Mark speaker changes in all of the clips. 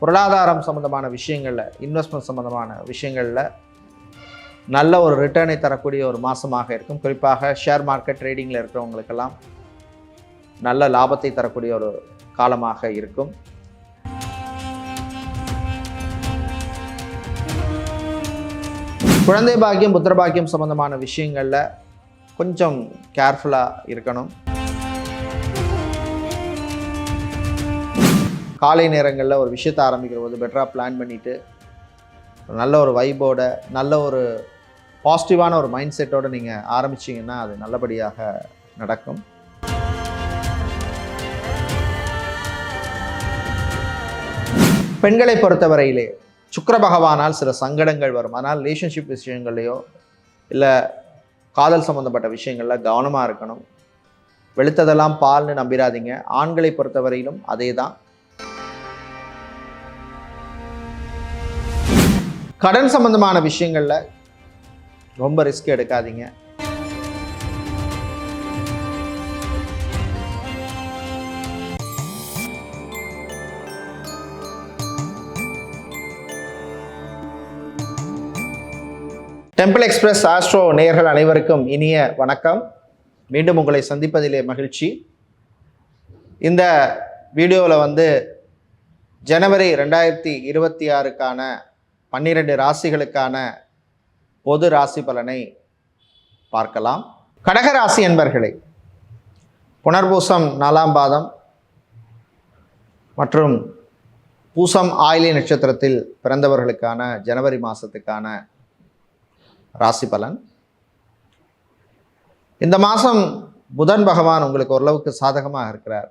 Speaker 1: பொருளாதாரம் சம்மந்தமான விஷயங்களில் இன்வெஸ்ட்மெண்ட் சம்மந்தமான விஷயங்களில் நல்ல ஒரு ரிட்டர்னை தரக்கூடிய ஒரு மாதமாக இருக்கும். குறிப்பாக ஷேர் மார்க்கெட் ட்ரேடிங்கில் இருக்கிறவங்களுக்கெல்லாம் நல்ல லாபத்தை தரக்கூடிய ஒரு காலமாக இருக்கும். குழந்தை பாக்கியம் புத்திர பாக்கியம் சம்மந்தமான விஷயங்களில் கொஞ்சம் கேர்ஃபுல்லாக இருக்கணும். காலை நேரங்களில் ஒரு விஷயத்தை ஆரம்பிக்கிற போது பெட்டராக பிளான் பண்ணிவிட்டு நல்ல ஒரு வைபோட நல்ல ஒரு பாசிட்டிவான ஒரு மைண்ட் செட்டோடு நீங்கள் ஆரம்பிச்சிங்கன்னா அது நல்லபடியாக நடக்கும். பெண்களை பொறுத்தவரையிலே சுக்கர பகவானால் சில சங்கடங்கள் வரும். அதனால் ரிலேஷன்ஷிப் விஷயங்கள்லையோ இல்லை காதல் சம்மந்தப்பட்ட விஷயங்களில் கவனமாக இருக்கணும். வெளுத்ததெல்லாம் பால்னு நம்பிடாதீங்க ஆண்களை பொறுத்தவரையிலும் அதே தான் கடன் சம்பந்தமான விஷயங்களில் ரொம்ப ரிஸ்க் எடுக்காதீங்க. டெம்பிள் எக்ஸ்பிரஸ் ஆஸ்ட்ரோ நேயர்கள் அனைவருக்கும் இனிய வணக்கம். மீண்டும் உங்களை சந்திப்பதிலே மகிழ்ச்சி. இந்த வீடியோவில் வந்து ஜனவரி ரெண்டாயிரத்தி இருபத்தி ஆறுக்கான பன்னிரெண்டு ராசிகளுக்கான பொது ராசி பலனை பார்க்கலாம். கடகராசி என்பர்களே புனர்பூசம் நாலாம் பாதம் மற்றும் பூசம் ஆயிலி நட்சத்திரத்தில் பிறந்தவர்களுக்கான ஜனவரி மாதத்துக்கான ராசி பலன். இந்த மாதம் புதன் பகவான் உங்களுக்கு ஓரளவுக்கு சாதகமாக இருக்கிறார்.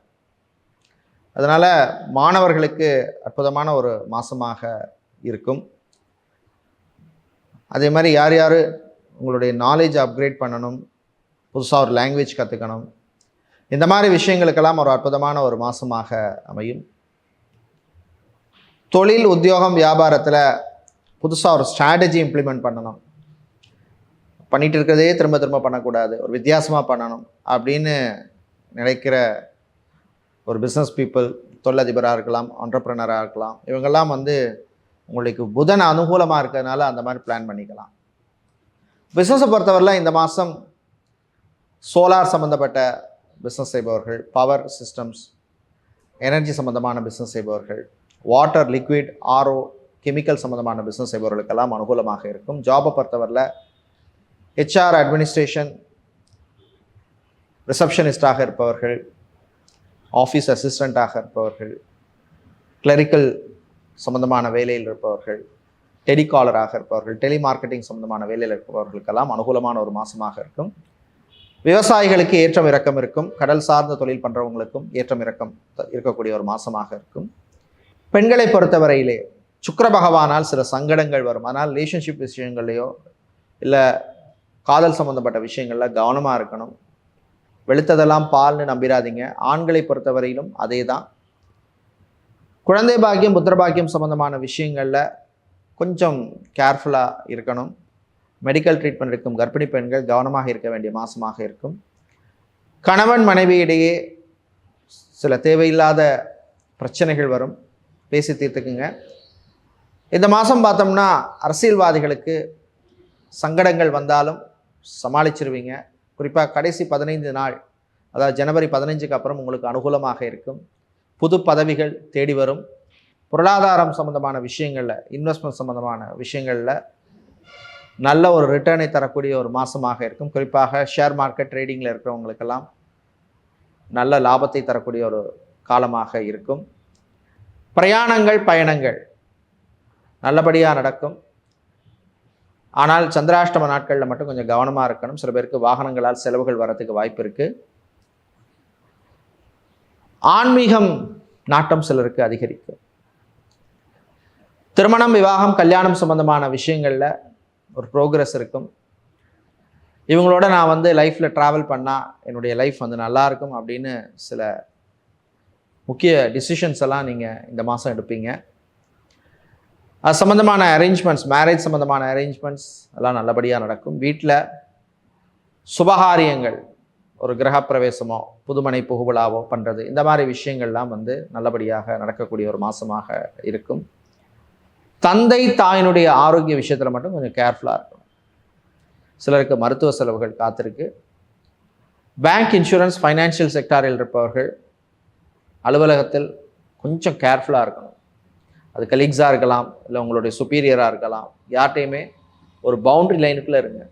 Speaker 1: அதனால் மாணவர்களுக்கு அற்புதமான ஒரு மாதமாக இருக்கும். அதே மாதிரி யார் யார் உங்களுடைய நாலேஜ் அப்கிரேட் பண்ணணும் புதுசாக ஒரு லாங்குவேஜ் கற்றுக்கணும் இந்த மாதிரி விஷயங்களுக்கெல்லாம் ஒரு அற்புதமான ஒரு மாதமாக அமையும். தொழில் உத்தியோகம் வியாபாரத்தில் புதுசாக ஒரு ஸ்ட்ராட்டஜி இம்ப்ளிமெண்ட் பண்ணணும். பண்ணிகிட்டு இருக்கிறதே திரும்ப திரும்ப பண்ணக்கூடாது ஒரு வித்தியாசமாக பண்ணணும் அப்படின்னு நினைக்கிற ஒரு பிஸ்னஸ் பீப்புள் தொழிலதிபராக இருக்கலாம் ஆண்டர்ப்ரனராக இருக்கலாம் இவங்கெல்லாம் வந்து உங்களுக்கு புதன் அனுகூலமாக இருக்கிறதுனால அந்த மாதிரி பிளான் பண்ணிக்கலாம். பிஸ்னஸை பொறுத்தவரையில் இந்த மாதம் சோலார் சம்மந்தப்பட்ட பிஸ்னஸ் செய்பவர்கள் பவர் சிஸ்டம்ஸ் எனர்ஜி சம்மந்தமான பிஸ்னஸ் செய்பவர்கள் வாட்டர் லிக்விட் ஆர்ஓ கெமிக்கல் சம்மந்தமான பிஸ்னஸ் செய்பவர்களுக்கெல்லாம் அனுகூலமாக இருக்கும். ஜாபை பொறுத்தவரையில் ஹெச்ஆர் அட்மினிஸ்ட்ரேஷன் ரிசப்ஷனிஸ்டாக இருப்பவர்கள் ஆஃபீஸ் அசிஸ்டண்ட்டாக இருப்பவர்கள் கிளரிக்கல் சம்பந்தமான வேலையில் இருப்பவர்கள் டெலிகாலராக இருப்பவர்கள் டெலிமார்க்கெட்டிங் சம்பந்தமான வேலையில் இருப்பவர்களுக்கெல்லாம் அனுகூலமான ஒரு மாதமாக இருக்கும். விவசாயிகளுக்கு ஏற்றம் இறக்கம் இருக்கும். கடல் சார்ந்த தொழில் பண்ணுறவங்களுக்கும் ஏற்றம் இறக்கம் த- இருக்கக்கூடிய ஒரு மாதமாக இருக்கும். பெண்களை பொறுத்தவரையிலே சுக்கர பகவானால் சில சங்கடங்கள் வரும். அதனால் ரிலேஷன்ஷிப் விஷயங்கள்லையோ இல்லை காதல் சம்மந்தப்பட்ட விஷயங்களில் கவனமாக இருக்கணும். வெளுத்ததெல்லாம் பால்னு நம்பிடாதீங்க ஆண்களை பொறுத்தவரையிலும் அதே தான் குழந்தை பாக்கியம் புத்திர பாக்கியம் சம்மந்தமான விஷயங்களில் கொஞ்சம் கேர்ஃபுல்லாக இருக்கணும். மெடிக்கல் ட்ரீட்மெண்ட் இருக்கும். கர்ப்பிணி பெண்கள் கவனமாக இருக்க வேண்டிய மாதமாக இருக்கும். கணவன் மனைவியிடையே சில தேவையில்லாத பிரச்சனைகள் வரும். பேசி தீர்த்துக்குங்க. இந்த மாதம் பார்த்தோம்னா அரசியல்வாதிகளுக்கு சங்கடங்கள் வந்தாலும் சமாளிச்சிருவீங்க. குறிப்பாக கடைசி பதினைந்து நாள் அதாவது ஜனவரி பதினைஞ்சுக்கு அப்புறம் உங்களுக்கு அனுகூலமாக இருக்கும். புது பதவிகள் தேடி வரும். பொருளாதாரம் சம்மந்தமான விஷயங்களில் இன்வெஸ்ட்மெண்ட் சம்மந்தமான விஷயங்களில் நல்ல ஒரு ரிட்டர்னை தரக்கூடிய ஒரு மாதமாக இருக்கும். குறிப்பாக ஷேர் மார்க்கெட் ட்ரேடிங்கில் இருக்கிறவங்களுக்கெல்லாம் நல்ல லாபத்தை தரக்கூடிய ஒரு காலமாக இருக்கும். பிரயாணங்கள் பயணங்கள் நல்லபடியாக நடக்கும். ஆனால் சந்திராஷ்டம நாட்களில் மட்டும் கொஞ்சம் கவனமாக இருக்கணும். சில பேருக்கு வாகனங்களால் செலவுகள் வரத்துக்கு வாய்ப்பு இருக்குது ஆன்மீகம் நாட்டம் சிலருக்கு அதிகரிக்கும். திருமணம் விவாகம் கல்யாணம் சம்பந்தமான விஷயங்களில் ஒரு ப்ரோக்ரஸ் இருக்கும். இவங்களோட நான் வந்து லைஃப்பில் ட்ராவல் பண்ணால் என்னுடைய லைஃப் வந்து நல்லாயிருக்கும் அப்படின்னு சில முக்கிய டிசிஷன்ஸ் எல்லாம் நீங்கள் இந்த மாதம் எடுப்பீங்க. அது சம்மந்தமான அரேஞ்ச்மெண்ட்ஸ் மேரேஜ் சம்மந்தமான அரேஞ்ச்மெண்ட்ஸ் எல்லாம் நல்லபடியாக நடக்கும். வீட்டில் சுபகாரியங்கள் ஒரு கிரகப்பிரவேசமோ புதுமனை புகுவிழாவோ பண்ணுறது இந்த மாதிரி விஷயங்கள்லாம் வந்து நல்லபடியாக நடக்கக்கூடிய ஒரு மாதமாக இருக்கும். தந்தை தாயினுடைய ஆரோக்கிய விஷயத்தில் மட்டும் கொஞ்சம் கேர்ஃபுல்லாக இருக்கணும். சிலருக்கு மருத்துவ செலவுகள் காத்திருக்கு. பேங்க் இன்சூரன்ஸ் ஃபைனான்சியல் செக்டாரில் இருப்பவர்கள் அலுவலகத்தில் கொஞ்சம் கேர்ஃபுல்லாக இருக்கணும். அது கலீக்ஸாக இருக்கலாம் இல்லை உங்களுடைய சுப்பீரியராக இருக்கலாம். யார்கிட்டையுமே ஒரு பவுண்ட்ரி லைனுக்குள்ளே இருங்க.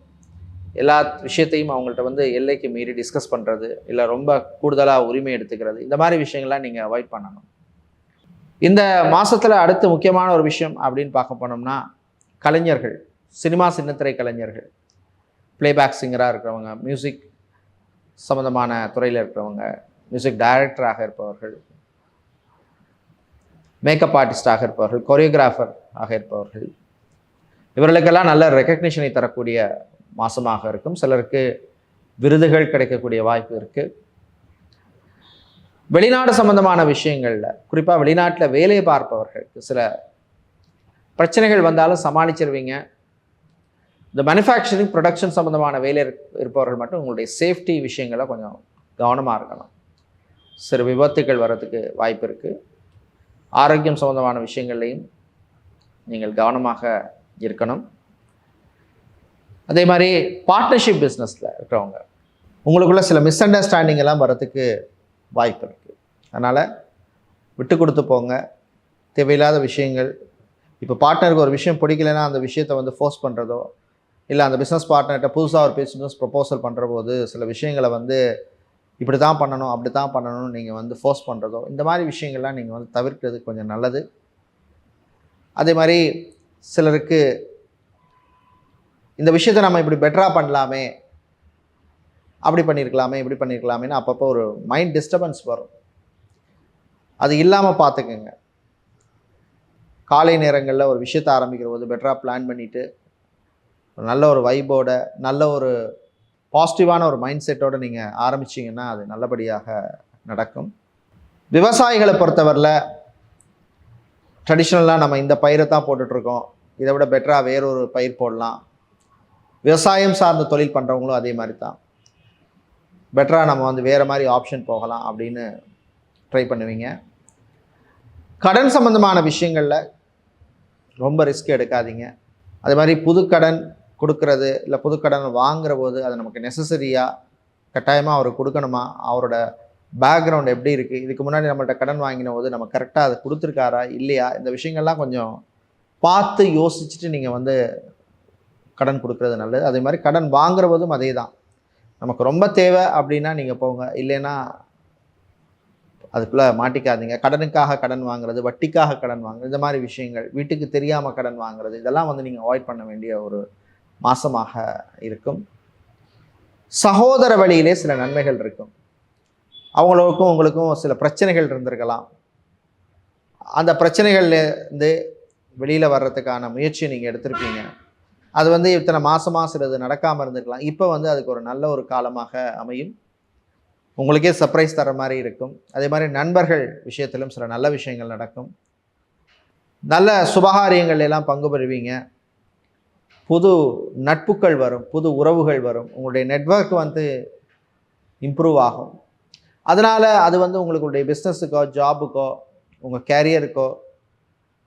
Speaker 1: எல்லா விஷயத்தையும் அவங்கள்ட்ட வந்து எல்லைக்கு மீறி டிஸ்கஸ் பண்ணுறது இல்லை ரொம்ப கூடுதலாக உரிமை எடுத்துக்கிறது இந்த மாதிரி விஷயங்கள்லாம் நீங்கள் அவாய்ட் பண்ணணும். இந்த மாதத்தில் அடுத்து முக்கியமான ஒரு விஷயம் அப்படின்னு பார்க்க போனோம்னா கலைஞர்கள் சினிமா சின்னத்திரை கலைஞர்கள் பிளேபேக் சிங்கராக இருக்கிறவங்க மியூசிக் சம்மந்தமான துறையில் இருக்கிறவங்க மியூசிக் டைரக்டராக இருப்பவர்கள் மேக்கப் ஆர்டிஸ்டாக இருப்பவர்கள் கொரியோகிராஃபர் ஆக இருப்பவர்கள் இவர்களுக்கெல்லாம் நல்ல ரெக்கக்னிஷனை தரக்கூடிய மாதமாக இருக்கும். சிலருக்கு விருதுகள் கிடைக்கக்கூடிய வாய்ப்பு இருக்குது வெளிநாடு சம்பந்தமான விஷயங்களில் குறிப்பாக வெளிநாட்டில் வேலை பார்ப்பவர்களுக்கு சில பிரச்சனைகள் வந்தாலும் சமாளிச்சிருவீங்க. இந்த மேனுஃபேக்சரிங் ப்ரொடக்ஷன் சம்மந்தமான வேலை இருப்பவர்கள் மட்டும் உங்களுடைய சேஃப்டி விஷயங்களை கொஞ்சம் கவனமாக இருக்கணும். சிறு விபத்துகள் வர்றதுக்கு வாய்ப்பு இருக்குது ஆரோக்கியம் சம்மந்தமான விஷயங்கள்லையும் நீங்கள் கவனமாக இருக்கணும். அதே மாதிரி பார்ட்னர்ஷிப் பிஸ்னஸில் இருக்கிறவங்க. உங்களுக்குள்ள சில மிஸ் அண்டர்ஸ்டாண்டிங் எல்லாம் வரதுக்கு வாய்ப்பு இருக்குது அதனால் விட்டு கொடுத்து போங்க. தேவையில்லாத விஷயங்கள். இப்போ பார்ட்னருக்கு ஒரு விஷயம் பிடிக்கலைன்னா அந்த விஷயத்தை வந்து ஃபோர்ஸ் பண்ணுறதோ இல்லை அந்த பிஸ்னஸ் பார்ட்னர்கிட்ட புதுசாக ஒரு பிஸ்னஸ் ப்ரொப்போசல் பண்ணுற போது சில விஷயங்களை வந்து இப்படி தான் பண்ணணும் அப்படி தான் பண்ணணும்னு நீங்கள் வந்து ஃபோர்ஸ் பண்ணுறதோ இந்த மாதிரி விஷயங்கள்லாம் நீங்கள் வந்து தவிர்க்கிறது கொஞ்சம் நல்லது. அதே மாதிரி சிலருக்கு இந்த விஷயத்தை நம்ம இப்படி பெட்டராக பண்ணலாமே அப்படி பண்ணியிருக்கலாமே இப்படி பண்ணியிருக்கலாமேன்னு அப்பப்போ ஒரு மைண்ட் டிஸ்டர்பன்ஸ் வரும். அது இல்லாமல் பார்த்துக்குங்க காலை நேரங்களில் ஒரு விஷயத்தை ஆரம்பிக்கிற போது பெட்டராக பிளான் பண்ணிவிட்டு ஒரு நல்ல ஒரு வைபோட நல்ல ஒரு பாசிட்டிவான ஒரு மைண்ட் செட்டோடு நீங்கள் ஆரம்பிச்சிங்கன்னா அது நல்லபடியாக நடக்கும். விவசாயிகளை பொறுத்தவரையில் ட்ரெடிஷ்னலாக நம்ம இந்த பயிரை தான் போட்டுட்ருக்கோம் இதை விட பெட்டராக வேறொரு பயிர் போடலாம். விவசாயம் சார்ந்த தொழில் பண்ணுறவங்களும் அதே மாதிரி தான் பெட்டராக நம்ம வந்து வேறு மாதிரி ஆப்ஷன் போகலாம் அப்படின்னு ட்ரை பண்ணுவீங்க. கடன் சம்மந்தமான விஷயங்களில் ரொம்ப ரிஸ்க் எடுக்காதீங்க. அதே மாதிரி புது கடன் கொடுக்கறது இல்லை புது கடன் வாங்குற போது அது நமக்கு நெசசரியாக கட்டாயமாக அவர் கொடுக்கணுமா? அவரோட பேக்ரவுண்ட் எப்படி இருக்குது இதுக்கு முன்னாடி நம்மள்ட்ட கடன் வாங்கின போது நம்ம கரெக்டாக அதை கொடுத்துருக்காரா? இல்லையா? இந்த விஷயங்கள்லாம் கொஞ்சம் பார்த்து யோசிச்சுட்டு நீங்கள் வந்து கடன் கொடுக்கறது நல்லது. அதே மாதிரி கடன் வாங்குறவதும் அதே தான் நமக்கு ரொம்ப தேவை அப்படின்னா நீங்கள் போங்க. இல்லைன்னா அதுக்குள்ளே மாட்டிக்காதீங்க. கடனுக்காக கடன் வாங்குறது வட்டிக்காக கடன் வாங்குறது இந்த மாதிரி விஷயங்கள் வீட்டுக்கு தெரியாமல் கடன் வாங்குறது இதெல்லாம் வந்து நீங்கள் அவாய்ட் பண்ண வேண்டிய ஒரு மாசமாக இருக்கும். சகோதர வழியிலே சில நன்மைகள் இருக்கும். அவங்களுக்கும் உங்களுக்கும் சில பிரச்சனைகள் இருந்திருக்கலாம். அந்த பிரச்சனைகள்லேருந்து வெளியில் வர்றதுக்கான முயற்சியை நீங்கள் எடுத்திருப்பீங்க. அது வந்து இத்தனை மாசமாக சிலது நடக்காமல் இருந்திருக்கலாம். இப்போ வந்து அதுக்கு ஒரு நல்ல ஒரு காலமாக அமையும். உங்களுக்கே சர்ப்ரைஸ் தர மாதிரி இருக்கும். அதே மாதிரி நண்பர்கள் விஷயத்திலும் சில நல்ல விஷயங்கள் நடக்கும். நல்ல சுபகாரியங்கள் எல்லாம் பங்கு பெறுவீங்க. புது நட்புகள் வரும் புது உறவுகள் வரும். உங்களுடைய நெட்வொர்க் வந்து இம்ப்ரூவ் ஆகும். அதனால் அது வந்து உங்களுடைய பிஸ்னஸுக்கோ ஜாபுக்கோ உங்கள் கேரியருக்கோ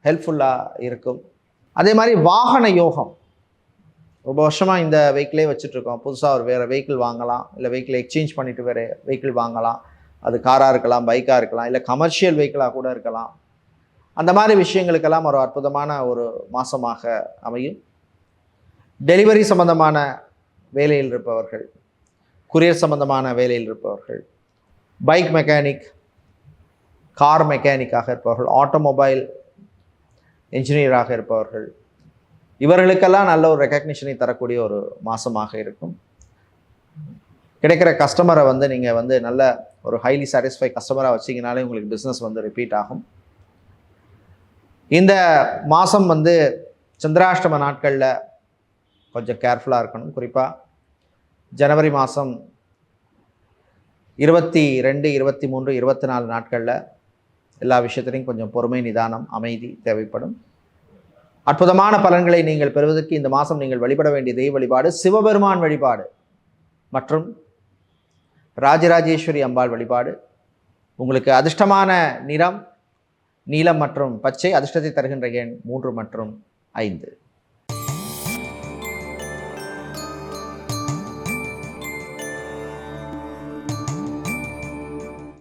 Speaker 1: ஹெல்ப்ஃபுல்லாக இருக்கும். அதே மாதிரி வாகன யோகம். ரொம்ப வருஷமாக இந்த வெஹிக்கிளே வச்சுட்ருக்கோம் புதுசாக ஒரு வேறு வெஹிக்கிள் வாங்கலாம். இல்லை வெஹிக்கிள் எக்ஸ்சேஞ்ச் பண்ணிவிட்டு வேறு வெஹிக்கிள் வாங்கலாம். அது காராக இருக்கலாம் பைக்காக இருக்கலாம் இல்லை கமர்ஷியல் வெஹிக்கிளாக கூட இருக்கலாம். அந்த மாதிரி விஷயங்களுக்கெல்லாம் ஒரு அற்புதமான ஒரு மாதமாக அமையும். டெலிவரி சம்பந்தமான வேலையில் இருப்பவர்கள் குரியர் சம்பந்தமான வேலையில் இருப்பவர்கள் பைக் மெக்கானிக் கார் மெக்கானிக்காக இருப்பவர்கள் ஆட்டோமொபைல் என்ஜினியராக இருப்பவர்கள் இவர்களுக்கெல்லாம் நல்ல ஒரு ரெக்கக்னிஷனை தரக்கூடிய ஒரு மாதமாக இருக்கும். கிடைக்கிற கஸ்டமரை வந்து நீங்கள் வந்து நல்ல ஒரு ஹைலி சாட்டிஸ்ஃபை கஸ்டமராக வச்சிங்கனாலே உங்களுக்கு பிஸ்னஸ் வந்து ரிப்பீட் ஆகும். இந்த மாதம் வந்து சந்திராஷ்டம நாட்களில் கொஞ்சம் கேர்ஃபுல்லாக இருக்கணும். குறிப்பாக ஜனவரி மாதம் இருபத்தி ரெண்டு இருபத்தி மூன்று இருபத்தி நாலு நாட்களில் எல்லா விஷயத்துலையும் கொஞ்சம் பொறுமை நிதானம் அமைதி தேவைப்படும். அற்புதமான பலன்களை நீங்கள் பெறுவதற்கு இந்த மாதம் நீங்கள் வழிபட வேண்டிய தெய்வ வழிபாடு சிவபெருமான் வழிபாடு மற்றும் ராஜராஜேஸ்வரி அம்பாள் வழிபாடு. உங்களுக்கு அதிர்ஷ்டமான நிறம் நீலம் மற்றும் பச்சை அதிர்ஷ்டத்தை தருகின்ற எண் மூன்று மற்றும் ஐந்து.